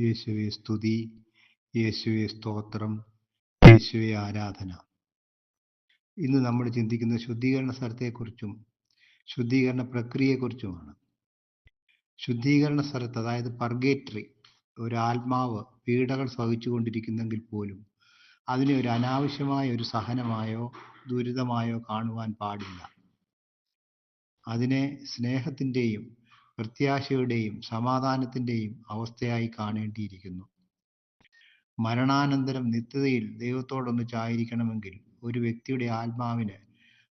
യേശുവെ സ്തുതി. യേശുവെ സ്തോത്രം. യേശുവെ ആരാധന. ഇന്ന് നമ്മൾ ചിന്തിക്കുന്ന ശുദ്ധീകരണ സ്ഥലത്തെക്കുറിച്ചും ശുദ്ധീകരണ പ്രക്രിയയെക്കുറിച്ചുമാണ്. ശുദ്ധീകരണ സ്ഥലത്ത് അതായത് പർഗേറ്ററി ഒരു ആത്മാവ് പീഡകൾ സഹിച്ചുകൊണ്ടിരിക്കുന്നെങ്കിൽ പോലും അതിനെ ഒരു അനാവശ്യമായ ഒരു സഹനമായോ ദുരിതമായോ കാണുവാൻ പാടില്ല. അതിനെ സ്നേഹത്തിന്റെയും പ്രത്യാശയുടെയും സമാധാനത്തിന്റെയും അവസ്ഥയായി കാണേണ്ടിയിരിക്കുന്നു. മരണാനന്തരം നിത്യതയിൽ ദൈവത്തോടൊന്നിച്ചായിരിക്കണമെങ്കിൽ ഒരു വ്യക്തിയുടെ ആത്മാവിന്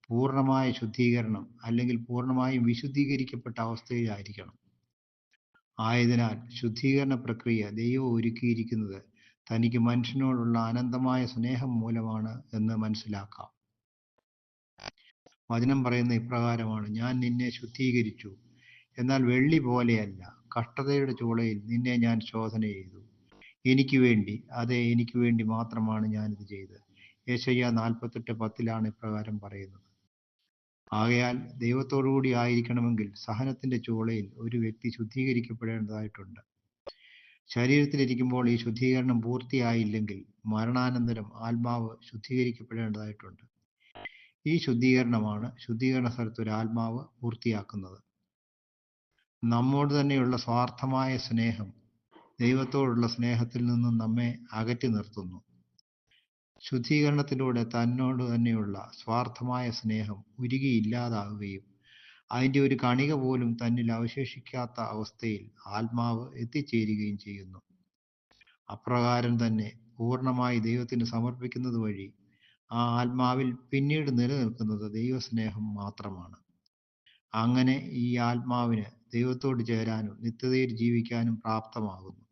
പൂർണമായ ശുദ്ധീകരണം അല്ലെങ്കിൽ പൂർണമായും വിശുദ്ധീകരിക്കപ്പെട്ട അവസ്ഥയിലായിരിക്കണം. ആയതിനാൽ ശുദ്ധീകരണ പ്രക്രിയ ദൈവം ഒരുക്കിയിരിക്കുന്നത് തനിക്ക് മനുഷ്യനോടുള്ള അനന്തമായ സ്നേഹം മൂലമാണ് എന്ന് മനസ്സിലാക്കാം. വചനം പറയുന്ന ഇപ്രകാരമാണ് ഞാൻ നിന്നെ ശുദ്ധീകരിച്ചു എന്നാൽ വെള്ളി പോലെയല്ല കഷ്ടതയുടെ ചൂളയിൽ നിന്നെ ഞാൻ ശോധന ചെയ്തു. എനിക്ക് വേണ്ടി അതെ എനിക്ക് വേണ്ടി മാത്രമാണ് ഞാനിത് ചെയ്തത്. യേശയ്യ നാൽപ്പത്തെട്ട് പത്തിലാണ് ഇപ്രകാരം പറയുന്നത്. ആകയാൽ ദൈവത്തോടുകൂടി ആയിരിക്കണമെങ്കിൽ സഹനത്തിന്റെ ചൂളയിൽ ഒരു വ്യക്തി ശുദ്ധീകരിക്കപ്പെടേണ്ടതായിട്ടുണ്ട്. ശരീരത്തിലിരിക്കുമ്പോൾ ഈ ശുദ്ധീകരണം പൂർത്തിയായില്ലെങ്കിൽ മരണാനന്തരം ആത്മാവ് ശുദ്ധീകരിക്കപ്പെടേണ്ടതായിട്ടുണ്ട്. ഈ ശുദ്ധീകരണമാണ് ശുദ്ധീകരണ സ്ഥലത്ത് ഒരു ആത്മാവ് പൂർത്തിയാക്കുന്നത്. നമ്മോട് തന്നെയുള്ള സ്വാർത്ഥമായ സ്നേഹം ദൈവത്തോടുള്ള സ്നേഹത്തിൽ നിന്നും നമ്മെ അകറ്റി നിർത്തുന്നു. ശുദ്ധീകരണത്തിലൂടെ തന്നോട് തന്നെയുള്ള സ്വാർത്ഥമായ സ്നേഹം ഉരുകി ഇല്ലാതാവുകയും അതിന്റെ ഒരു കണിക പോലും തന്നിൽ അവശേഷിക്കാത്ത അവസ്ഥയിൽ ആത്മാവ് എത്തിച്ചേരുകയും ചെയ്യുന്നു. അപ്രകാരം തന്നെ പൂർണമായി ദൈവത്തിന് സമർപ്പിക്കുന്നത് വഴി ആ ആത്മാവിൽ പിന്നീട് നിലനിൽക്കുന്നത് ദൈവസ്നേഹം മാത്രമാണ്. അങ്ങനെ ഈ ആത്മാവിന് ദൈവത്തോട് ചേരാനും നിത്യതയിൽ ജീവിക്കാനും പ്രാപ്തമാകുന്നു.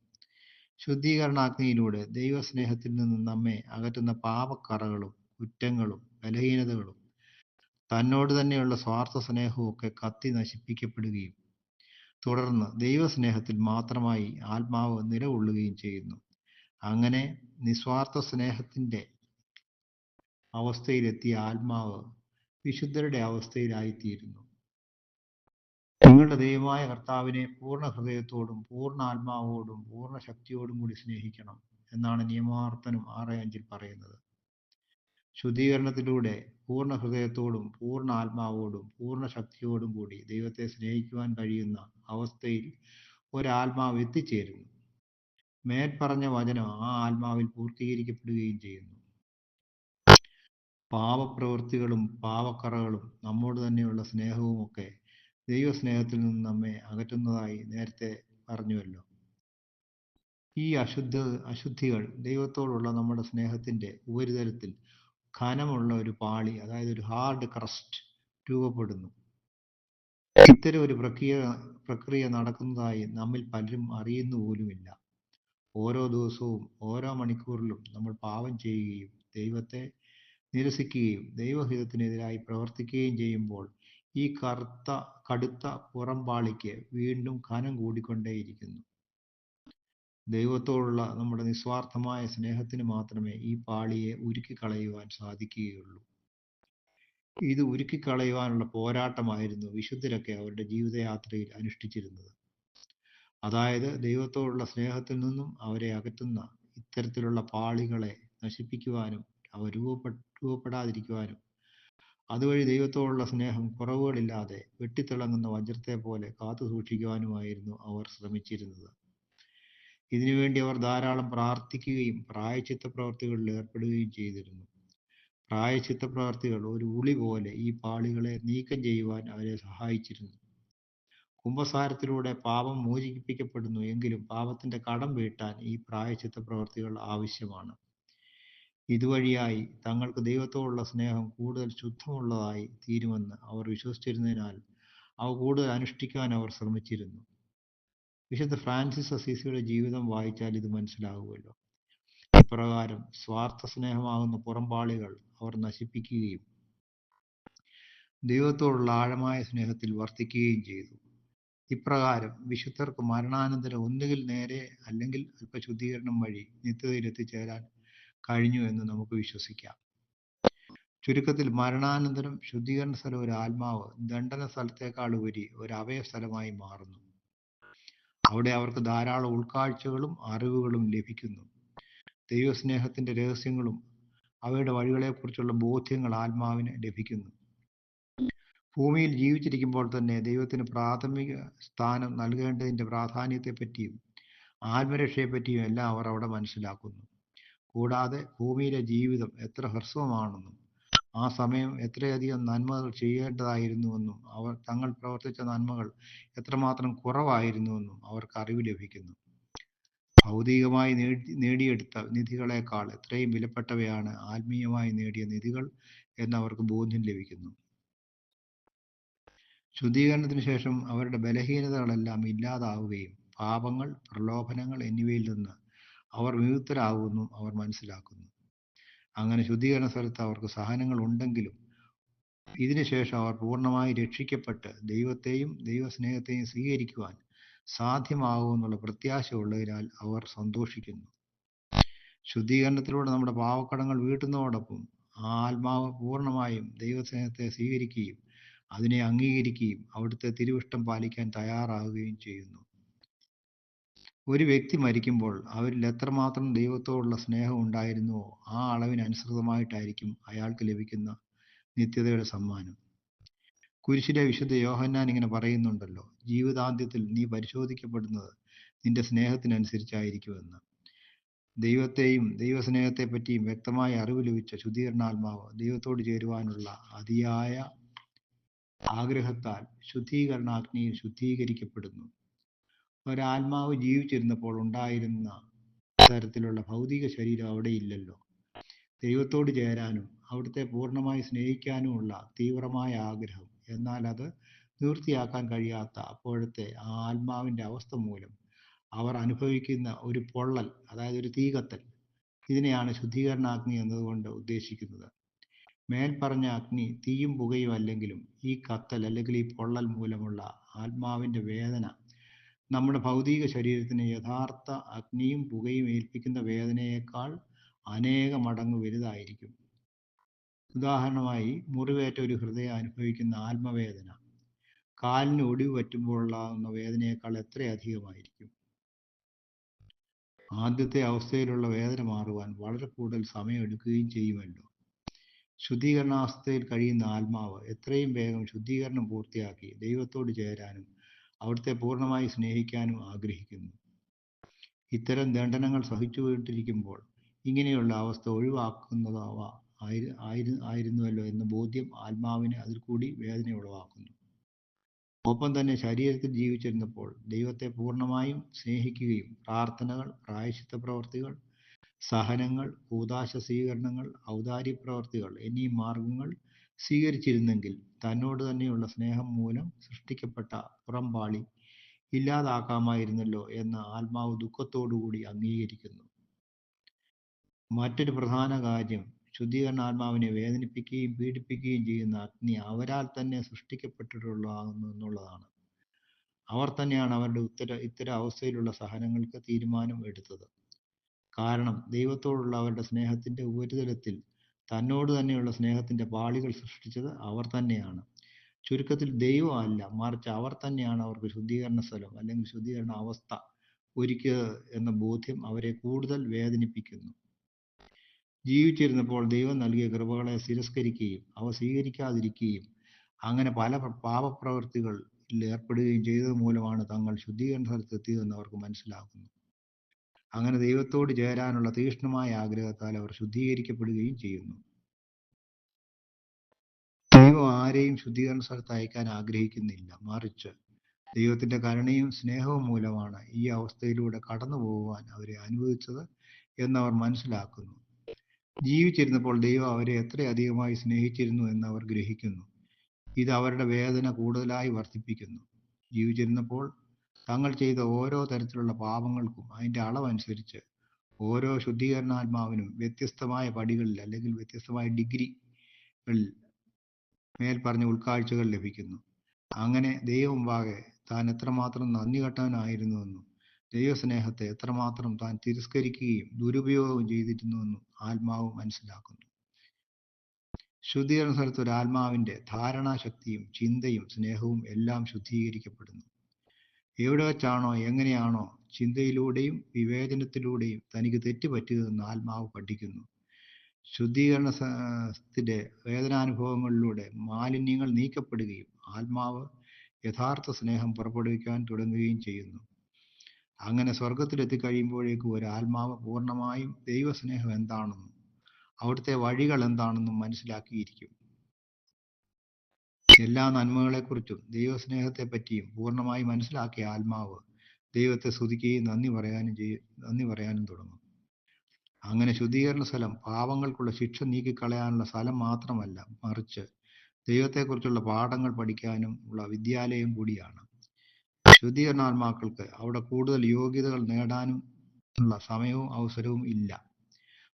ശുദ്ധീകരണാഗ്നിയിലൂടെ ദൈവസ്നേഹത്തിൽ നിന്ന് നമ്മെ അകറ്റുന്ന പാപക്കറകളും കുറ്റങ്ങളും ബലഹീനതകളും തന്നോട് തന്നെയുള്ള സ്വാർത്ഥ സ്നേഹവും ഒക്കെ കത്തി നശിപ്പിക്കപ്പെടുകയും തുടർന്ന് ദൈവസ്നേഹത്തിൽ മാത്രമായി ആത്മാവ് നിലകൊള്ളുകയും ചെയ്യുന്നു. അങ്ങനെ നിസ്വാർത്ഥ സ്നേഹത്തിന്റെ അവസ്ഥയിലെത്തിയ ആത്മാവ് വിശുദ്ധരുടെ അവസ്ഥയിലായിത്തീരുന്നു. നിങ്ങളുടെ ദൈവമായ കർത്താവിനെ പൂർണ ഹൃദയത്തോടും പൂർണ ആത്മാവോടും പൂർണ ശക്തിയോടും കൂടി സ്നേഹിക്കണം എന്നാണ് നിയമാർത്ഥനം ആറ് അഞ്ചിൽ പറയുന്നത്. ശുദ്ധീകരണത്തിലൂടെ പൂർണ ഹൃദയത്തോടും പൂർണ ആത്മാവോടും പൂർണ ശക്തിയോടും കൂടി ദൈവത്തെ സ്നേഹിക്കുവാൻ കഴിയുന്ന അവസ്ഥയിൽ ഒരാത്മാവ് എത്തിച്ചേരുന്നു. മേൽപ്പറഞ്ഞ വചനം ആ ആത്മാവിൽ പൂർത്തീകരിക്കപ്പെടുകയും ചെയ്യുന്നു. പാവപ്രവൃത്തികളും പാവക്കറകളും നമ്മോട് തന്നെയുള്ള സ്നേഹവുമൊക്കെ ദൈവസ്നേഹത്തിൽ നിന്ന് നമ്മെ അകറ്റുന്നതായി നേരത്തെ പറഞ്ഞുവല്ലോ. ഈ അശുദ്ധ അശുദ്ധികൾ ദൈവത്തോടുള്ള നമ്മുടെ സ്നേഹത്തിന്റെ ഉപരിതലത്തിൽ ഖനമുള്ള ഒരു പാളി അതായത് ഒരു ഹാർഡ് ക്രസ്റ്റ് രൂപപ്പെടുന്നു. ഇത്തരം ഒരു പ്രക്രിയ പ്രക്രിയ നടക്കുന്നതായി നമ്മിൽ പലരും അറിയുന്നു പോലുമില്ല. ഓരോ ദിവസവും ഓരോ മണിക്കൂറിലും നമ്മൾ പാപം ചെയ്യുകയും ദൈവത്തെ നിരസിക്കുകയും ദൈവഹിതത്തിനെതിരായി പ്രവർത്തിക്കുകയും ചെയ്യുമ്പോൾ ഈ കറുത്ത കടുത്ത പുറംപാളിക്ക് വീണ്ടും കനം കൂടിക്കൊണ്ടേയിരിക്കുന്നു. ദൈവത്തോടുള്ള നമ്മുടെ നിസ്വാർത്ഥമായ സ്നേഹത്തിന് മാത്രമേ ഈ പാളിയെ ഉരുക്കി കളയുവാൻ സാധിക്കുകയുള്ളൂ. ഇത് ഉരുക്കി കളയുവാനുള്ള പോരാട്ടമായിരുന്നു വിശുദ്ധരൊക്കെ അവരുടെ ജീവിതയാത്രയിൽ അനുഷ്ഠിച്ചിരുന്നത്. അതായത് ദൈവത്തോടുള്ള സ്നേഹത്തിൽ നിന്നും അവരെ അകറ്റുന്ന ഇത്തരത്തിലുള്ള പാളികളെ നശിപ്പിക്കുവാനും അവ രൂപപ്പെ രൂപപ്പെടാതിരിക്കുവാനും അതുവഴി ദൈവത്തോടുള്ള സ്നേഹം കുറവുകളില്ലാതെ വെട്ടിത്തിളങ്ങുന്ന വജ്രത്തെ പോലെ കാത്തു സൂക്ഷിക്കുവാനുമായിരുന്നു അവർ ശ്രമിച്ചിരുന്നത്. ഇതിനുവേണ്ടി അവർ ധാരാളം പ്രാർത്ഥിക്കുകയും പ്രായച്ചിത്ത പ്രവർത്തികളിൽ ഏർപ്പെടുകയും ചെയ്തിരുന്നു. പ്രായച്ചിത്ത പ്രവർത്തികൾ ഒരു ഉളി പോലെ ഈ പാളികളെ നീക്കം ചെയ്യുവാൻ അവരെ സഹായിച്ചിരുന്നു. കുംഭസാരത്തിലൂടെ പാപം മോചിപ്പിക്കപ്പെടുന്നു എങ്കിലും പാപത്തിന്റെ കടം വീട്ടാൻ ഈ പ്രായച്ചിത്ത പ്രവർത്തികൾ ആവശ്യമാണ്. ഇതുവഴിയായി തങ്ങൾക്ക് ദൈവത്തോടുള്ള സ്നേഹം കൂടുതൽ ശുദ്ധമുള്ളതായി തീരുമെന്ന് അവർ വിശ്വസിച്ചിരുന്നതിനാൽ അവ കൂടുതൽ അനുഷ്ഠിക്കാൻ അവർ ശ്രമിച്ചിരുന്നു. വിശുദ്ധ ഫ്രാൻസിസ് അസീസിയുടെ ജീവിതം വായിച്ചാൽ ഇത് മനസ്സിലാകുമല്ലോ ഇപ്രകാരം സ്വാർത്ഥ സ്നേഹമാകുന്ന പുറംപാളികൾ അവർ നശിപ്പിക്കുകയും ദൈവത്തോടുള്ള ആഴമായ സ്നേഹത്തിൽ വർത്തിക്കുകയും ചെയ്തു. ഇപ്രകാരം വിശുദ്ധർക്ക് മരണാനന്തരം ഒന്നുകിൽ നേരെ അല്ലെങ്കിൽ അല്പശുദ്ധീകരണം വഴി നിത്യതയിൽ എത്തിച്ചേരാൻ കഴിഞ്ഞു എന്ന് നമുക്ക് വിശ്വസിക്കാം. ചുരുക്കത്തിൽ മരണാനന്തരം ശുദ്ധീകരണ സ്ഥലം ഒരു ആത്മാവ് ദണ്ഡന സ്ഥലത്തേക്കാൾ ഉപരി ഒരു അവയ സ്ഥലമായി മാറുന്നു. അവിടെ അവർക്ക് ധാരാളം ഉൾക്കാഴ്ചകളും അറിവുകളും ലഭിക്കുന്നു. ദൈവസ്നേഹത്തിന്റെ രഹസ്യങ്ങളും അവയുടെ വഴികളെക്കുറിച്ചുള്ള ബോധ്യങ്ങൾ ആത്മാവിന് ലഭിക്കുന്നു. ഭൂമിയിൽ ജീവിച്ചിരിക്കുമ്പോൾ തന്നെ ദൈവത്തിന് പ്രാഥമിക സ്ഥാനം നൽകേണ്ടതിന്റെ പ്രാധാന്യത്തെപ്പറ്റിയും ആത്മരക്ഷയെപ്പറ്റിയും എല്ലാം അവർ അവിടെ മനസ്സിലാക്കുന്നു. കൂടാതെ ഭൂമിയിലെ ജീവിതം എത്ര ഹ്രസ്വമാണെന്നും ആ സമയം എത്രയധികം നന്മകൾ ചെയ്യേണ്ടതായിരുന്നുവെന്നും അവർ തങ്ങൾ പ്രവർത്തിച്ച നന്മകൾ എത്രമാത്രം കുറവായിരുന്നുവെന്നും അവർക്ക് അറിവ് ലഭിക്കുന്നു. ഭൗതികമായി നേടി നേടിയെടുത്ത നിധികളെക്കാൾ എത്രയും വിലപ്പെട്ടവയാണ് ആത്മീയമായി നേടിയ നിധികൾ എന്ന് അവർക്ക് ബോധ്യം ലഭിക്കുന്നു. ശുദ്ധീകരണത്തിന് ശേഷം അവരുടെ ബലഹീനതകളെല്ലാം ഇല്ലാതാവുകയും പാപങ്ങൾ പ്രലോഭനങ്ങൾ എന്നിവയിൽ നിന്ന് അവർ വിമുക്തരാകുമെന്നും അവർ മനസ്സിലാക്കുന്നു. അങ്ങനെ ശുദ്ധീകരണ സ്ഥലത്ത് അവർക്ക് സഹനങ്ങൾ ഉണ്ടെങ്കിലും ഇതിനുശേഷം അവർ പൂർണമായി രക്ഷിക്കപ്പെട്ട് ദൈവത്തെയും ദൈവസ്നേഹത്തെയും സ്വീകരിക്കുവാൻ സാധ്യമാകുമെന്നുള്ള പ്രത്യാശ ഉള്ളതിനാൽ അവർ സന്തോഷിക്കുന്നു. ശുദ്ധീകരണത്തിലൂടെ നമ്മുടെ പാവക്കടങ്ങൾ വീട്ടുന്നതോടൊപ്പം ആ ആത്മാവ് പൂർണമായും ദൈവസ്നേഹത്തെ സ്വീകരിക്കുകയും അതിനെ അംഗീകരിക്കുകയും അവിടുത്തെ തിരുവിഷ്ടം പാലിക്കാൻ തയ്യാറാവുകയും ചെയ്യുന്നു. ഒരു വ്യക്തി മരിക്കുമ്പോൾ അവരിൽ എത്രമാത്രം ദൈവത്തോടുള്ള സ്നേഹം ഉണ്ടായിരുന്നുവോ ആ അളവിനനുസൃതമായിട്ടായിരിക്കും അയാൾക്ക് ലഭിക്കുന്ന നിത്യതയുടെ സമ്മാനം. കുരിശിലെ വിശുദ്ധ യോഹന്നാൻ ഇങ്ങനെ പറയുന്നുണ്ടല്ലോ ജീവിതാന്ത്യത്തിൽ നീ പരിശോധിക്കപ്പെടുന്നത് നിന്റെ സ്നേഹത്തിനനുസരിച്ചായിരിക്കുമെന്ന്. ദൈവത്തെയും ദൈവസ്നേഹത്തെ പറ്റിയും വ്യക്തമായ അറിവ് ലഭിച്ച ശുദ്ധീകരണാത്മാവ് ദൈവത്തോട് ചേരുവാനുള്ള അതിയായ ആഗ്രഹത്താൽ ശുദ്ധീകരണാഗ്നിയിൽ ശുദ്ധീകരിക്കപ്പെടുന്നു. ഒരാത്മാവ് ജീവിച്ചിരുന്നപ്പോൾ ഉണ്ടായിരുന്ന തരത്തിലുള്ള ഭൗതിക ശരീരം അവിടെ ഇല്ലല്ലോ. ദൈവത്തോട് ചേരാനും അവിടുത്തെ പൂർണമായി സ്നേഹിക്കാനുമുള്ള തീവ്രമായ ആഗ്രഹം. എന്നാൽ അത് നിവൃത്തിയാക്കാൻ കഴിയാത്ത അപ്പോഴത്തെ ആ ആത്മാവിന്റെ അവസ്ഥ മൂലം അവർ അനുഭവിക്കുന്ന ഒരു പൊള്ളൽ അതായത് ഒരു തീകത്തൽ ഇതിനെയാണ് ശുദ്ധീകരണാഗ്നി എന്നതുകൊണ്ട് ഉദ്ദേശിക്കുന്നത്. മേൽപ്പറഞ്ഞ അഗ്നി തീയും പുകയും അല്ലെങ്കിലും ഈ കത്തൽ അല്ലെങ്കിൽ ഈ പൊള്ളൽ മൂലമുള്ള ആത്മാവിന്റെ വേദന നമ്മുടെ ഭൗതിക ശരീരത്തിന് യഥാർത്ഥ അഗ്നിയും പുകയും ഏൽപ്പിക്കുന്ന വേദനയേക്കാൾ അനേക മടങ്ങ് വലുതായിരിക്കും. ഉദാഹരണമായി മുറിവേറ്റ ഒരു ഹൃദയം അനുഭവിക്കുന്ന ആത്മവേദന. കാലിന് ഒടിവ് പറ്റുമ്പോഴുള്ള വേദനയേക്കാൾ എത്രയധികമായിരിക്കും ആദ്യത്തെ അവസ്ഥയിലുള്ള വേദന മാറുവാൻ വളരെ കൂടുതൽ സമയമെടുക്കുകയും ചെയ്യുമല്ലോ. ശുദ്ധീകരണാവസ്ഥയിൽ കഴിയുന്ന ആത്മാവ് എത്രയും വേഗം ശുദ്ധീകരണം പൂർത്തിയാക്കി ദൈവത്തോട് ചേരാനും അവിടുത്തെ പൂർണമായി സ്നേഹിക്കാനും ആഗ്രഹിക്കുന്നു. ഇത്തരം ദണ്ഡനങ്ങൾ സഹിച്ചുകൊണ്ടിരിക്കുമ്പോൾ ഇങ്ങനെയുള്ള അവസ്ഥ ഒഴിവാക്കുന്നതാവ ആയിരു ആയിരുന്നുവല്ലോ എന്ന ബോധ്യം ആത്മാവിനെ അതിൽ കൂടി വേദന ഉളവാക്കുന്നു ഒപ്പം തന്നെ ശരീരത്തിൽ ജീവിച്ചിരുന്നപ്പോൾ ദൈവത്തെ പൂർണമായും സ്നേഹിക്കുകയും പ്രാർത്ഥനകൾ പ്രായശിത്ത പ്രവർത്തികൾ സഹനങ്ങൾ കൂതാശ സ്വീകരണങ്ങൾ ഔദാര്യ പ്രവർത്തികൾ എന്നീ മാർഗങ്ങൾ സ്വീകരിച്ചിരുന്നെങ്കിൽ തന്നോട് തന്നെയുള്ള സ്നേഹം മൂലം സൃഷ്ടിക്കപ്പെട്ട പുറംപാളി ഇല്ലാതാക്കാമായിരുന്നല്ലോ എന്ന് ആത്മാവ് ദുഃഖത്തോടുകൂടി അംഗീകരിക്കുന്നു. മറ്റൊരു പ്രധാന കാര്യം ശുദ്ധീകരണ ആത്മാവിനെ വേദനിപ്പിക്കുകയും പീഡിപ്പിക്കുകയും ചെയ്യുന്ന അഗ്നി അവരാൽ തന്നെ സൃഷ്ടിക്കപ്പെട്ടിട്ടുള്ളതാകുന്നു എന്നുള്ളതാണ് അവർ തന്നെയാണ് അവരുടെ ഉത്തര ഇത്തരം അവസ്ഥയിലുള്ള സഹനങ്ങൾക്ക് തീരുമാനം എടുത്തത്. കാരണം ദൈവത്തോടുള്ള അവരുടെ സ്നേഹത്തിന്റെ ഉപരിതലത്തിൽ തന്നോട് തന്നെയുള്ള സ്നേഹത്തിന്റെ പാളികൾ സൃഷ്ടിച്ചത് അവർ തന്നെയാണ്. ചുരുക്കത്തിൽ ദൈവം അല്ല മറിച്ച് അവർ തന്നെയാണ് അവർക്ക് ശുദ്ധീകരണ സ്ഥലം അല്ലെങ്കിൽ ശുദ്ധീകരണ അവസ്ഥ ഒരുക്കുക എന്ന ബോധ്യം അവരെ കൂടുതൽ വേദനിപ്പിക്കുന്നു. ജീവിച്ചിരുന്നപ്പോൾ ദൈവം നൽകിയ കൃപകളെ തിരസ്കരിക്കുകയും അവ സ്വീകരിക്കാതിരിക്കുകയും അങ്ങനെ പല പാപപ്രവൃത്തികളിൽ ഏർപ്പെടുകയും ചെയ്തത് മൂലമാണ് തങ്ങൾ ശുദ്ധീകരണ സ്ഥലത്തെത്തിയതെന്ന് അവർക്ക് മനസ്സിലാക്കുന്നു അങ്ങനെ ദൈവത്തോട് ചേരാനുള്ള തീഷ്ണമായ ആഗ്രഹത്താൽ അവർ ശുദ്ധീകരിക്കപ്പെടുകയും ചെയ്യുന്നു. ദൈവം ആരെയും ശുദ്ധീകരണ സ്ഥലത്ത് അയക്കാൻ ആഗ്രഹിക്കുന്നില്ല. മറിച്ച് ദൈവത്തിന്റെ കരുണയും സ്നേഹവും മൂലമാണ് ഈ അവസ്ഥയിലൂടെ കടന്നു പോകുവാൻ അവരെ അനുവദിച്ചത് എന്ന് എന്നവർ മനസ്സിലാക്കുന്നു. ജീവിച്ചിരുന്നപ്പോൾ ദൈവം അവരെ എത്രയധികമായി സ്നേഹിച്ചിരുന്നു എന്ന് അവർ ഗ്രഹിക്കുന്നു. ഇത് അവരുടെ വേദന കൂടുതലായി വർദ്ധിപ്പിക്കുന്നു. ജീവിച്ചിരുന്നപ്പോൾ തങ്ങൾ ചെയ്ത ഓരോ തരത്തിലുള്ള പാപങ്ങൾക്കും അതിന്റെ അളവനുസരിച്ച് ഓരോ ശുദ്ധീകരണാത്മാവിനും വ്യത്യസ്തമായ പടികളിൽ അല്ലെങ്കിൽ വ്യത്യസ്തമായ ഡിഗ്രികളിൽ മേൽ പറഞ്ഞ ഉൾക്കാഴ്ചകൾ ലഭിക്കുന്നു. അങ്ങനെ ദൈവം വാകെ താൻ എത്രമാത്രം നന്ദി കെട്ടവനായിരുന്നുവെന്നും ദൈവസ്നേഹത്തെ എത്രമാത്രം താൻ തിരസ്കരിക്കുകയും ദുരുപയോഗം ചെയ്തിരുന്നുവെന്നും ആത്മാവ് മനസ്സിലാക്കുന്നു. ശുദ്ധീകരണ സ്ഥലത്ത് ഒരു ആത്മാവിന്റെ ധാരണാശക്തിയും ചിന്തയും സ്നേഹവും എല്ലാം ശുദ്ധീകരിക്കപ്പെടുന്നു. എവിടെ വെച്ചാണോ എങ്ങനെയാണോ ചിന്തയിലൂടെയും വിവേചനത്തിലൂടെയും തനിക്ക് തെറ്റുപറ്റിയതെന്ന് ആത്മാവ് പഠിക്കുന്നു. ശുദ്ധീകരണത്തിന്റെ വേദനാനുഭവങ്ങളിലൂടെ മാലിന്യങ്ങൾ നീക്കപ്പെടുകയും ആത്മാവ് യഥാർത്ഥ സ്നേഹം പുറപ്പെടുവിക്കാൻ തുടങ്ങുകയും ചെയ്യുന്നു. അങ്ങനെ സ്വർഗത്തിലെത്തിക്കഴിയുമ്പോഴേക്കും ഒരു ആത്മാവ് പൂർണമായും ദൈവസ്നേഹം എന്താണെന്നും അവിടുത്തെ വഴികൾ എന്താണെന്നും മനസ്സിലാക്കിയിരിക്കും. എല്ലാ നന്മകളെക്കുറിച്ചും ദൈവസ്നേഹത്തെപ്പറ്റിയും പൂർണമായി മനസ്സിലാക്കിയ ആത്മാവ് ദൈവത്തെ സ്തുതിക്കുകയും നന്ദി പറയാനും ചെയ്യും നന്ദി പറയാനും തുടങ്ങും. അങ്ങനെ ശുദ്ധീകരണ സ്ഥലം പാവങ്ങൾക്കുള്ള ശിക്ഷ നീക്കിക്കളയാനുള്ള സ്ഥലം മാത്രമല്ല മറിച്ച് ദൈവത്തെക്കുറിച്ചുള്ള പാഠങ്ങൾ പഠിക്കാനും ഉള്ള വിദ്യാലയം കൂടിയാണ്. ശുദ്ധീകരണാത്മാക്കൾക്ക് അവിടെ കൂടുതൽ യോഗ്യതകൾ നേടാനും ഉള്ള സമയവും അവസരവും ഇല്ല.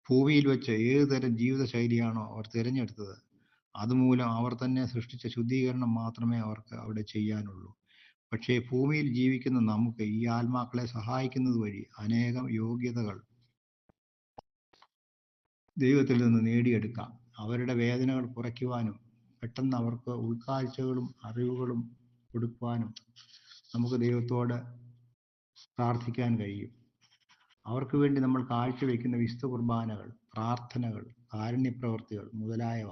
ഭൂമിയിൽ വെച്ച് ഏത് തരം ജീവിതശൈലിയാണോ അവർ തിരഞ്ഞെടുത്തത് അതുമൂലം അവർ തന്നെ സൃഷ്ടിച്ച ശുദ്ധീകരണം മാത്രമേ അവർക്ക് അവിടെ ചെയ്യാനുള്ളൂ. പക്ഷേ ഭൂമിയിൽ ജീവിക്കുന്ന നമുക്ക് ഈ ആത്മാക്കളെ സഹായിക്കുന്നത് വഴി അനേകം യോഗ്യതകൾ ദൈവത്തിൽ നിന്ന് നേടിയെടുക്കാം. അവരുടെ വേദനകൾ കുറയ്ക്കുവാനും പെട്ടെന്ന് അവർക്ക് ഉൾക്കാഴ്ചകളും അറിവുകളും കൊടുക്കുവാനും നമുക്ക് ദൈവത്തോട് പ്രാർത്ഥിക്കാൻ കഴിയും. അവർക്ക് വേണ്ടി നമ്മൾ കാഴ്ചവെക്കുന്ന വിശുദ്ധ കുർബാനകൾ പ്രാർത്ഥനകൾ കാരുണ്യപ്രവർത്തികൾ മുതലായവ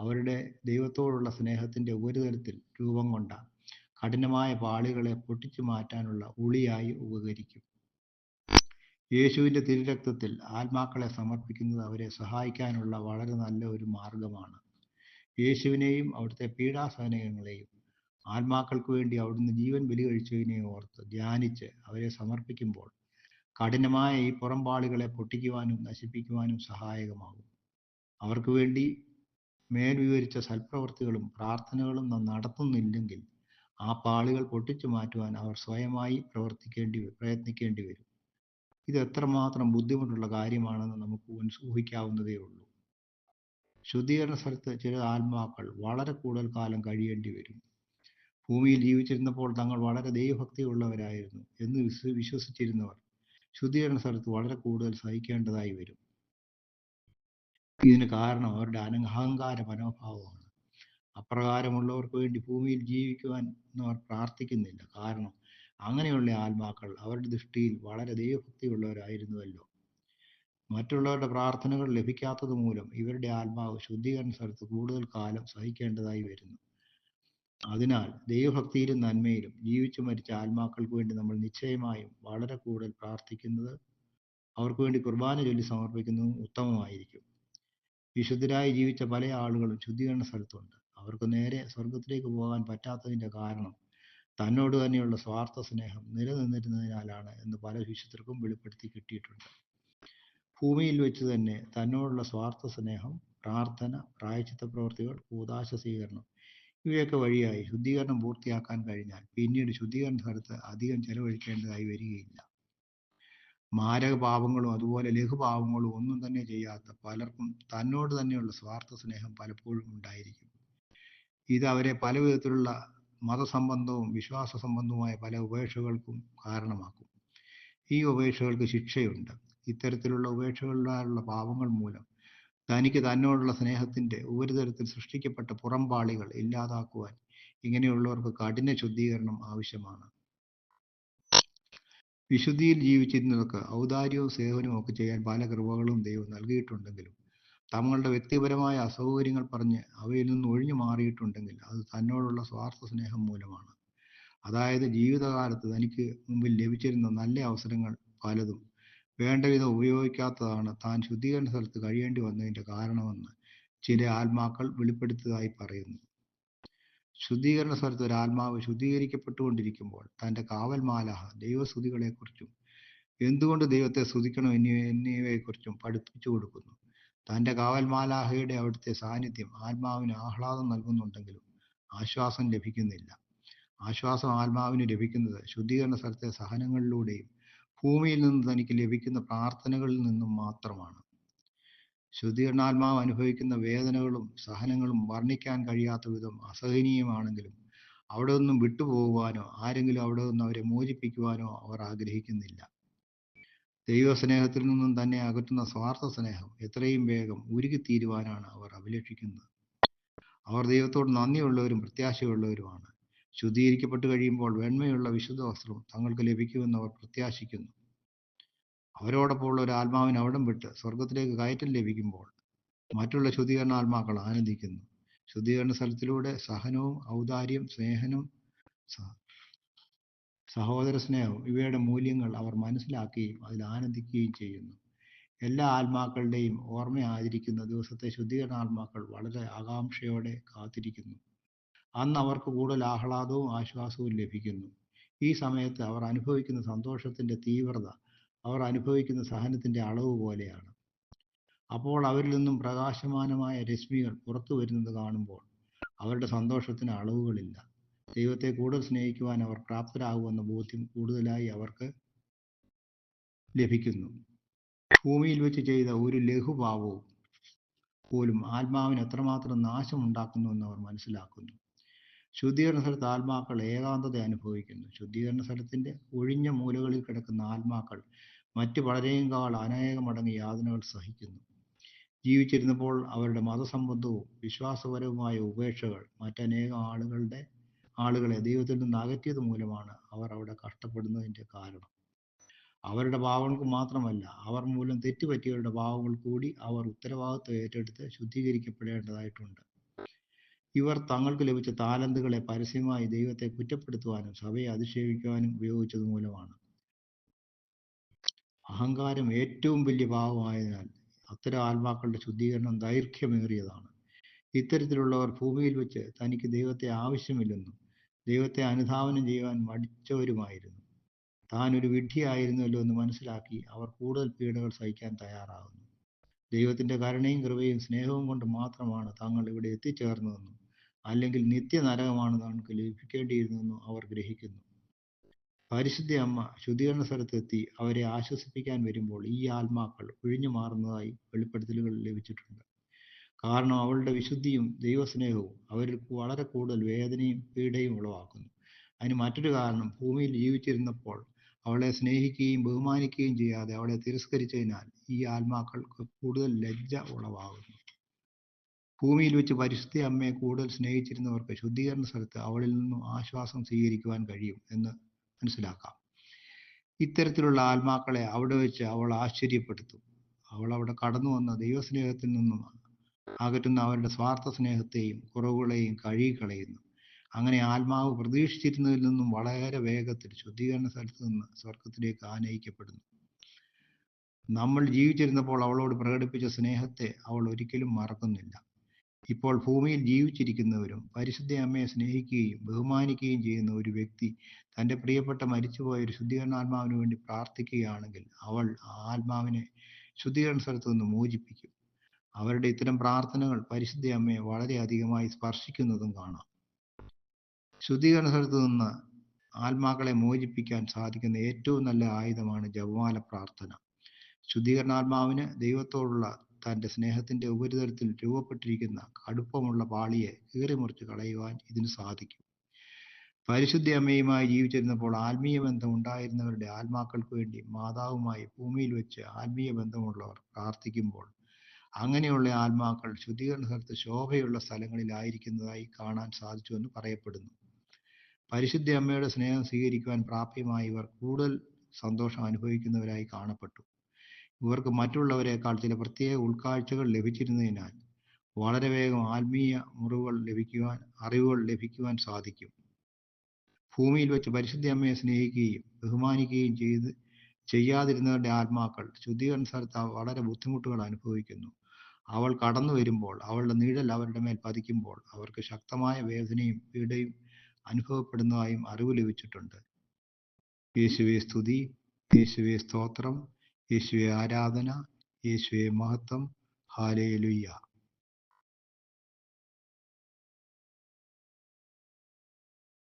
അവരുടെ ദൈവത്തോടുള്ള സ്നേഹത്തിന്റെ ഉപരിതലത്തിൽ രൂപം കൊണ്ട കഠിനമായ പാളികളെ പൊട്ടിച്ചു മാറ്റാനുള്ള ഉളിയായി ഉപകരിക്കും. യേശുവിന്റെ തിരുരക്തത്തിൽ ആത്മാക്കളെ സമർപ്പിക്കുന്നത് അവരെ സഹായിക്കാനുള്ള വളരെ നല്ല ഒരു മാർഗമാണ്. യേശുവിനെയും അവിടുത്തെ പീഡാസഹനങ്ങളെയും ആത്മാക്കൾക്ക് വേണ്ടി അവിടുന്ന് ജീവൻ ബലി കഴിച്ചതിനെ ഓർത്ത് ധ്യാനിച്ച് അവരെ സമർപ്പിക്കുമ്പോൾ കഠിനമായ ഈ പുറംപാളികളെ പൊട്ടിക്കുവാനും നശിപ്പിക്കുവാനും സഹായകമാകും. അവർക്ക് വേണ്ടി മേൽ വിവരിച്ച സൽപ്രവൃത്തികളും പ്രാർത്ഥനകളും നാം നടത്തുന്നില്ലെങ്കിൽ ആ പാളികൾ പൊട്ടിച്ചു മാറ്റുവാൻ അവർ സ്വയമായി പ്രവർത്തിക്കേണ്ടി പ്രയത്നിക്കേണ്ടി വരും. ഇത് എത്രമാത്രം ബുദ്ധിമുട്ടുള്ള കാര്യമാണെന്ന് നമുക്ക് ഊഹിക്കാവുന്നതേ ഉള്ളൂ. ശുദ്ധീകരണ സ്ഥലത്ത് ചില ആത്മാക്കൾ വളരെ കൂടുതൽ കാലം കഴിയേണ്ടി വരും. ഭൂമിയിൽ ജീവിച്ചിരുന്നപ്പോൾ തങ്ങൾ വളരെ ദൈവഭക്തിയുള്ളവരായിരുന്നു എന്ന് വിശ്വസിച്ചിരുന്നവർ ശുദ്ധീകരണ സ്ഥലത്ത് വളരെ കൂടുതൽ സഹിക്കേണ്ടതായി വരും. ഇതിന് കാരണം അവരുടെ അനഹങ്കാര മനോഭാവമാണ്. അപ്രകാരമുള്ളവർക്ക് വേണ്ടി ഭൂമിയിൽ ജീവിക്കുവാൻ അവർ പ്രാർത്ഥിക്കുന്നില്ല. കാരണം അങ്ങനെയുള്ള ആത്മാക്കൾ അവരുടെ ദൃഷ്ടിയിൽ വളരെ ദൈവഭക്തിയുള്ളവരായിരുന്നുവല്ലോ. മറ്റുള്ളവരുടെ പ്രാർത്ഥനകൾ ലഭിക്കാത്തത് മൂലം ഇവരുടെ ആത്മാവ് ശുദ്ധീകരണ സ്ഥലത്ത് കൂടുതൽ കാലം സഹിക്കേണ്ടതായി വരുന്നു. അതിനാൽ ദൈവഭക്തിയിലും നന്മയിലും ജീവിച്ചു മരിച്ച ആത്മാക്കൾക്ക് വേണ്ടി നമ്മൾ നിശ്ചയമായും വളരെ കൂടുതൽ പ്രാർത്ഥിക്കുന്നത് അവർക്ക് വേണ്ടി കുർബാന ചൊല്ലി സമർപ്പിക്കുന്നതും ഉത്തമമായിരിക്കും. വിശുദ്ധരായി ജീവിച്ച പല ആളുകളും ശുദ്ധീകരണ സ്ഥലത്തുണ്ട്. അവർക്ക് നേരെ സ്വർഗത്തിലേക്ക് പോകാൻ പറ്റാത്തതിന്റെ കാരണം തന്നോട് തന്നെയുള്ള സ്വാർത്ഥ സ്നേഹം നിലനിന്നിരുന്നതിനാലാണ് എന്ന് പല വിശുദ്ധർക്കും വെളിപ്പെടുത്തി കിട്ടിയിട്ടുണ്ട്. ഭൂമിയിൽ വെച്ച് തന്നെ തന്നോടുള്ള സ്വാർത്ഥ സ്നേഹം പ്രാർത്ഥന പ്രായച്ചിത്ത പ്രവർത്തികൾ കൂതാശ സ്വീകരണം ഇവയൊക്കെ വഴിയായി ശുദ്ധീകരണം പൂർത്തിയാക്കാൻ കഴിഞ്ഞാൽ പിന്നീട് ശുദ്ധീകരണ സ്ഥലത്ത് അധികം ചെലവഴിക്കേണ്ടതായി വരികയില്ല. മാരക പാപങ്ങളും അതുപോലെ ലഘുപാപങ്ങളും ഒന്നും തന്നെ ചെയ്യാത്ത പലർക്കും തന്നോട് തന്നെയുള്ള സ്വാർത്ഥ സ്നേഹം പലപ്പോഴും ഉണ്ടായിരിക്കും. ഇത് അവരെ പല വിധത്തിലുള്ള മതസംബന്ധവും വിശ്വാസ സംബന്ധവുമായ പല ഉപേക്ഷകൾക്കും കാരണമാക്കും. ഈ ഉപേക്ഷകൾക്ക് ശിക്ഷയുണ്ട്. ഇത്തരത്തിലുള്ള ഉപേക്ഷകളിലുള്ള പാപങ്ങൾ മൂലം തനിക്ക് തന്നോടുള്ള സ്നേഹത്തിന്റെ ഉപരിതലത്തിൽ സൃഷ്ടിക്കപ്പെട്ട പുറംപാളികൾ ഇല്ലാതാക്കുവാൻ ഇങ്ങനെയുള്ളവർക്ക് കഠിന ശുദ്ധീകരണം ആവശ്യമാണ്. വിശുദ്ധിയിൽ ജീവിച്ചിരുന്നവർക്ക് ഔദാര്യവും സേവനവും ഒക്കെ ചെയ്യാൻ പല കൃപകളും ദൈവം നൽകിയിട്ടുണ്ടെങ്കിലും തങ്ങളുടെ വ്യക്തിപരമായ അസൗകര്യങ്ങൾ പറഞ്ഞ് അവയിൽ നിന്ന് ഒഴിഞ്ഞു മാറിയിട്ടുണ്ടെങ്കിൽ അത് തന്നോടുള്ള സ്വാർത്ഥ സ്നേഹം മൂലമാണ്. അതായത് ജീവിതകാലത്ത് തനിക്ക് മുമ്പിൽ ലഭിച്ചിരുന്ന നല്ല അവസരങ്ങൾ പലതും വേണ്ടവിധം ഉപയോഗിക്കാത്തതാണ് താൻ ശുദ്ധീകരണ സ്ഥലത്ത് കഴിയേണ്ടി വന്നതിന്റെ കാരണമെന്ന് ചില ആത്മാക്കൾ വെളിപ്പെടുത്തിയതായി പറയുന്നു. ശുദ്ധീകരണ സ്ഥലത്ത് ഒരു ആത്മാവ് ശുദ്ധീകരിക്കപ്പെട്ടുകൊണ്ടിരിക്കുമ്പോൾ തന്റെ കാവൽമാല മാലാഹ ദൈവസ്തുതികളെക്കുറിച്ചും എന്തുകൊണ്ട് ദൈവത്തെ സ്തുതിക്കണം എന്നിവ എന്നിവയെക്കുറിച്ചും പഠിപ്പിച്ചു കൊടുക്കുന്നു. തന്റെ കാവൽമാലാഹയുടെ അവിടുത്തെ സാന്നിധ്യം ആത്മാവിന് ആഹ്ലാദം നൽകുന്നുണ്ടെങ്കിലും ആശ്വാസം ലഭിക്കുന്നില്ല. ആശ്വാസം ആത്മാവിന് ലഭിക്കുന്നത് ശുദ്ധീകരണ സ്ഥലത്തെ സഹനങ്ങളിലൂടെയും ഭൂമിയിൽ നിന്ന് തനിക്ക് ലഭിക്കുന്ന പ്രാർത്ഥനകളിൽ നിന്നും മാത്രമാണ്. ശുദ്ധീകരണാത്മാവ് അനുഭവിക്കുന്ന വേദനകളും സഹനങ്ങളും വർണിക്കാൻ കഴിയാത്ത വിധം അസഹനീയമാണെങ്കിലും അവിടെ നിന്നും വിട്ടുപോകുവാനോ ആരെങ്കിലും അവിടെ നിന്ന് അവരെ മോചിപ്പിക്കുവാനോ അവർ ആഗ്രഹിക്കുന്നില്ല. ദൈവസ്നേഹത്തിൽ നിന്നും തന്നെ അകറ്റുന്ന സ്വാർത്ഥ സ്നേഹം എത്രയും വേഗം ഉരുകിത്തീരുവാനാണ് അവർ അഭിലഷിക്കുന്നത്. അവർ ദൈവത്തോട് നന്ദിയുള്ളവരും പ്രത്യാശയുള്ളവരുമാണ്. ശുദ്ധീകരിക്കപ്പെട്ടു കഴിയുമ്പോൾ വെണ്മയുള്ള വിശുദ്ധ വസ്ത്രം തങ്ങൾക്ക് ലഭിക്കുമെന്ന് അവർ പ്രത്യാശിക്കുന്നു. അവരോടൊപ്പമുള്ള ഒരു ആത്മാവിനെ അവിടം വിട്ട് സ്വർഗത്തിലേക്ക് കയറ്റം ലഭിക്കുമ്പോൾ മറ്റുള്ള ശുദ്ധീകരണ ആത്മാക്കൾ ആനന്ദിക്കുന്നു. ശുദ്ധീകരണ സ്ഥലത്തിലൂടെ സഹനവും ഔദാര്യം സ്നേഹനും സഹോദര സ്നേഹവും ഇവയുടെ മൂല്യങ്ങൾ അവർ മനസ്സിലാക്കുകയും അതിൽ ആനന്ദിക്കുകയും ചെയ്യുന്നു. എല്ലാ ആത്മാക്കളുടെയും ഓർമ്മ ആചരിക്കുന്ന ദിവസത്തെ ശുദ്ധീകരണ ആത്മാക്കൾ വളരെ ആകാംക്ഷയോടെ കാത്തിരിക്കുന്നു. അന്ന് അവർക്ക് കൂടുതൽ ആഹ്ലാദവും ആശ്വാസവും ലഭിക്കുന്നു. ഈ സമയത്ത് അവർ അനുഭവിക്കുന്ന സന്തോഷത്തിന്റെ തീവ്രത അവർ അനുഭവിക്കുന്ന സഹനത്തിന്റെ അളവ് പോലെയാണ്. അപ്പോൾ അവരിൽ നിന്നും പ്രകാശമാനമായ രശ്മികൾ പുറത്തു വരുന്നത് കാണുമ്പോൾ അവരുടെ സന്തോഷത്തിന് അളവുകളില്ല. ദൈവത്തെ കൂടുതൽ സ്നേഹിക്കുവാൻ അവർ പ്രാപ്തരാകുമെന്ന ബോധ്യം കൂടുതലായി അവർക്ക് ലഭിക്കുന്നു. ഭൂമിയിൽ വെച്ച് ചെയ്ത ഒരു ലഘുഭാവവും പോലും ആത്മാവിന് എത്രമാത്രം നാശമുണ്ടാക്കുന്നുവെന്ന് അവർ മനസ്സിലാക്കുന്നു. ശുദ്ധീകരണ സ്ഥലത്ത് ആത്മാക്കൾ ഏകാന്തത അനുഭവിക്കുന്നു. ശുദ്ധീകരണ സ്ഥലത്തിന്റെ ഒഴിഞ്ഞ മൂലകളിൽ കിടക്കുന്ന ആത്മാക്കൾ മറ്റു പലരെയും കാൾ അനേകം മടങ്ങ് യാതനകൾ സഹിക്കുന്നു. ജീവിച്ചിരുന്നപ്പോൾ അവരുടെ മതസംബന്ധവും വിശ്വാസപരവുമായ ഉപേക്ഷകൾ മറ്റനേകം ആളുകളുടെ ആളുകളെ ദൈവത്തിൽ നിന്ന് അകറ്റിയത് മൂലമാണ് അവർ അവിടെ കഷ്ടപ്പെടുന്നതിന്റെ കാരണം. അവരുടെ പാവങ്ങൾക്ക് മാത്രമല്ല അവർ മൂലം തെറ്റുപറ്റിയവരുടെ പാവങ്ങൾ കൂടി അവർ ഉത്തരവാദിത്വം ഏറ്റെടുത്ത് ശുദ്ധീകരിക്കപ്പെടേണ്ടതായിട്ടുണ്ട്. ഇവർ തങ്ങൾക്ക് ലഭിച്ച താലന്തുകളെ പരസ്യമായി ദൈവത്തെ കുറ്റപ്പെടുത്തുവാനും സഭയെ അധിക്ഷേപിക്കുവാനും ഉപയോഗിച്ചത് മൂലമാണ്. അഹങ്കാരം ഏറ്റവും വലിയ പാപമായതിനാൽ അത്തരം ആത്മാക്കളുടെ ശുദ്ധീകരണം ദൈർഘ്യമേറിയതാണ്. ഇത്തരത്തിലുള്ളവർ ഭൂമിയിൽ വെച്ച് തനിക്ക് ദൈവത്തെ ആവശ്യമില്ലെന്നും ദൈവത്തെ അനുധാവനം ചെയ്യുവാൻ മടിച്ചവരുമായിരുന്നു. താൻ ഒരു വിഡ്ഢിയായിരുന്നല്ലോ എന്ന് മനസ്സിലാക്കി അവർ കൂടുതൽ പീഡകൾ സഹിക്കാൻ തയ്യാറാകുന്നു. ദൈവത്തിന്റെ കരുണയും കൃപയും സ്നേഹവും കൊണ്ട് മാത്രമാണ് തങ്ങൾ ഇവിടെ എത്തിച്ചേർന്നതെന്നും അല്ലെങ്കിൽ നിത്യനരകമാണ് നമുക്ക് ലഭിക്കേണ്ടിയിരുന്നതെന്നും അവർ ഗ്രഹിക്കുന്നു. പരിശുദ്ധ അമ്മ ശുദ്ധീകരണ സ്ഥലത്തെത്തി അവരെ ആശ്വസിപ്പിക്കാൻ വരുമ്പോൾ ഈ ആത്മാക്കൾ ഒഴിഞ്ഞു മാറുന്നതായി വെളിപ്പെടുത്തലുകൾ ലഭിച്ചിട്ടുണ്ട്. കാരണം അവളുടെ വിശുദ്ധിയും ദൈവസ്നേഹവും അവരിൽ വളരെ കൂടുതൽ വേദനയും പീഡയും ഉളവാക്കുന്നു. അതിന് മറ്റൊരു കാരണം ഭൂമിയിൽ ജീവിച്ചിരുന്നപ്പോൾ അവളെ സ്നേഹിക്കുകയും ബഹുമാനിക്കുകയും ചെയ്യാതെ അവളെ തിരസ്കരിച്ചതിനാൽ ഈ ആത്മാക്കൾക്ക് കൂടുതൽ ലജ്ജ ഉളവാകുന്നു. ഭൂമിയിൽ വെച്ച് പരിശുദ്ധ അമ്മയെ കൂടുതൽ സ്നേഹിച്ചിരുന്നവർക്ക് ശുദ്ധീകരണ സ്ഥലത്ത് അവളിൽ നിന്നും ആശ്വാസം സ്വീകരിക്കുവാൻ കഴിയും എന്ന് മനസ്സിലാക്കാം. ഇത്തരത്തിലുള്ള ആത്മാക്കളെ അവിടെ വെച്ച് അവൾ ആശ്ചര്യപ്പെടുത്തും. അവൾ അവിടെ കടന്നു വന്ന ദൈവസ്നേഹത്തിൽ നിന്നും അകറ്റുന്ന അവരുടെ സ്വാർത്ഥ സ്നേഹത്തെയും കുറവുകളെയും കഴുകിക്കളയുന്നു. അങ്ങനെ ആത്മാവ് പ്രതീക്ഷിച്ചിരുന്നതിൽ നിന്നും വളരെ വേഗത്തിൽ ശുദ്ധീകരണ സ്ഥലത്ത് നിന്ന് സ്വർഗത്തിലേക്ക് ആനയിക്കപ്പെടുന്നു. നമ്മൾ ജീവിച്ചിരുന്നപ്പോൾ അവളോട് പ്രകടിപ്പിച്ച സ്നേഹത്തെ അവൾ ഒരിക്കലും മറക്കുന്നില്ല. ഇപ്പോൾ ഭൂമിയിൽ ജീവിച്ചിരിക്കുന്നവരും പരിശുദ്ധ അമ്മയെ സ്നേഹിക്കുകയും ബഹുമാനിക്കുകയും ചെയ്യുന്ന ഒരു വ്യക്തി തന്റെ പ്രിയപ്പെട്ട മരിച്ചുപോയ ഒരു ശുദ്ധീകരണാത്മാവിന് വേണ്ടി പ്രാർത്ഥിക്കുകയാണെങ്കിൽ അവൾ ആ ആത്മാവിനെ ശുദ്ധീകരണ സ്ഥലത്ത് നിന്ന് മോചിപ്പിക്കും. അവരുടെ ഇത്തരം പ്രാർത്ഥനകൾ പരിശുദ്ധ അമ്മയെ വളരെയധികമായി സ്പർശിക്കുന്നതും കാണാം. ശുദ്ധീകരണ സ്ഥലത്ത് നിന്ന് ആത്മാക്കളെ മോചിപ്പിക്കാൻ സാധിക്കുന്ന ഏറ്റവും നല്ല ആയുധമാണ് ജപമാല പ്രാർത്ഥന. ശുദ്ധീകരണാത്മാവിന് ദൈവത്തോടുള്ള തന്റെ സ്നേഹത്തിന്റെ ഉപരിതലത്തിൽ രൂപപ്പെട്ടിരിക്കുന്ന കടുപ്പമുള്ള പാളിയെ കീറിമുറിച്ച് കളയുവാൻ ഇതിന് സാധിക്കും. പരിശുദ്ധി അമ്മയുമായി ജീവിച്ചിരുന്നപ്പോൾ ആത്മീയ ബന്ധം ഉണ്ടായിരുന്നവരുടെ ആത്മാക്കൾക്ക് വേണ്ടി മാതാവുമായി ഭൂമിയിൽ വെച്ച് ആത്മീയ ബന്ധമുള്ളവർ പ്രാർത്ഥിക്കുമ്പോൾ അങ്ങനെയുള്ള ആത്മാക്കൾ ശുദ്ധീകരണ സ്ഥലത്ത് ശോഭയുള്ള സ്ഥലങ്ങളിലായിരിക്കുന്നതായി കാണാൻ സാധിച്ചു എന്ന് പറയപ്പെടുന്നു. പരിശുദ്ധ അമ്മയുടെ സ്നേഹം സ്വീകരിക്കുവാൻ പ്രാപ്യമായവർ കൂടുതൽ സന്തോഷം അനുഭവിക്കുന്നവരായി കാണപ്പെട്ടു. ഇവർക്ക് മറ്റുള്ളവരെക്കാൾ ചില പ്രത്യേക ഉൾക്കാഴ്ചകൾ ലഭിച്ചിരുന്നതിനാൽ വളരെ വേഗം ആത്മീയ മുറിവുകൾ ലഭിക്കുവാൻ അറിവുകൾ ലഭിക്കുവാൻ സാധിക്കും. ഭൂമിയിൽ വെച്ച് പരിശുദ്ധ അമ്മയെ സ്നേഹിക്കുകയും ബഹുമാനിക്കുകയും ചെയ്ത് ചെയ്യാതിരുന്നവരുടെ ആത്മാക്കൾ ശുദ്ധീകരണ സ്ഥലത്ത് വളരെ ബുദ്ധിമുട്ടുകൾ അനുഭവിക്കുന്നു. അവൾ കടന്നു വരുമ്പോൾ അവളുടെ നിഴൽ അവരുടെ മേൽ പതിക്കുമ്പോൾ അവർക്ക് ശക്തമായ വേദനയും പീഡയും അനുഭവപ്പെടുന്നതായും അറിവ് ലഭിച്ചിട്ടുണ്ട്. യേശുവെ സ്തുതി. യേശുവെ സ്തോത്രം. യേശുവെ ആരാധന യേശുവെ മഹത്വം. ഹാലേലുയ്യ